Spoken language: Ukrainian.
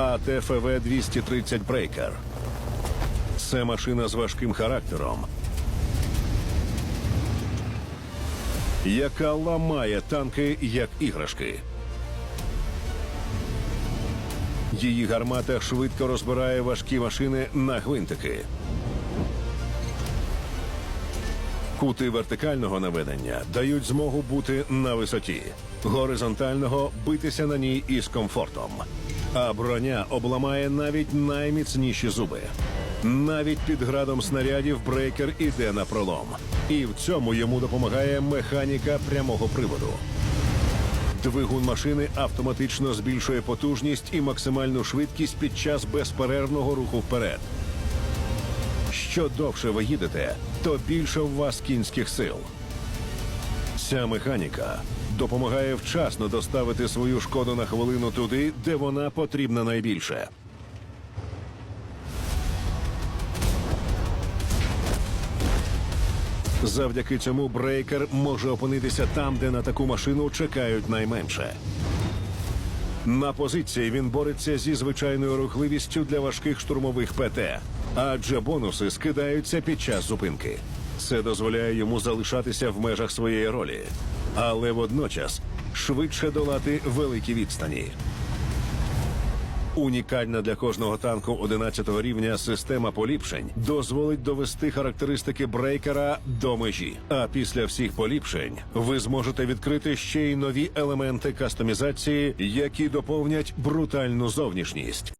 АТФВ 230 Брейкер. Це машина з важким характером, яка ламає танки як іграшки. Її гармата швидко розбирає важкі машини на гвинтики. Кути вертикального наведення дають змогу бути на висоті, горизонтального битися на ній із комфортом. А броня обламає навіть найміцніші зуби. Навіть під градом снарядів брейкер іде на пролом. І в цьому йому допомагає механіка прямого приводу. Двигун машини автоматично збільшує потужність і максимальну швидкість під час безперервного руху вперед. Що довше ви їдете, то більше в вас кінських сил. Ця механіка допомагає вчасно доставити свою шкоду на хвилину туди, де вона потрібна найбільше. Завдяки цьому брейкер може опинитися там, де на таку машину чекають найменше. На позиції він бореться зі звичайною рухливістю для важких штурмових ПТ, адже бонуси скидаються під час зупинки. Це дозволяє йому залишатися в межах своєї ролі, але водночас швидше долати великі відстані. Унікальна для кожного танку 11 рівня система поліпшень дозволить довести характеристики брейкера до межі. А після всіх поліпшень ви зможете відкрити ще й нові елементи кастомізації, які доповнять брутальну зовнішність.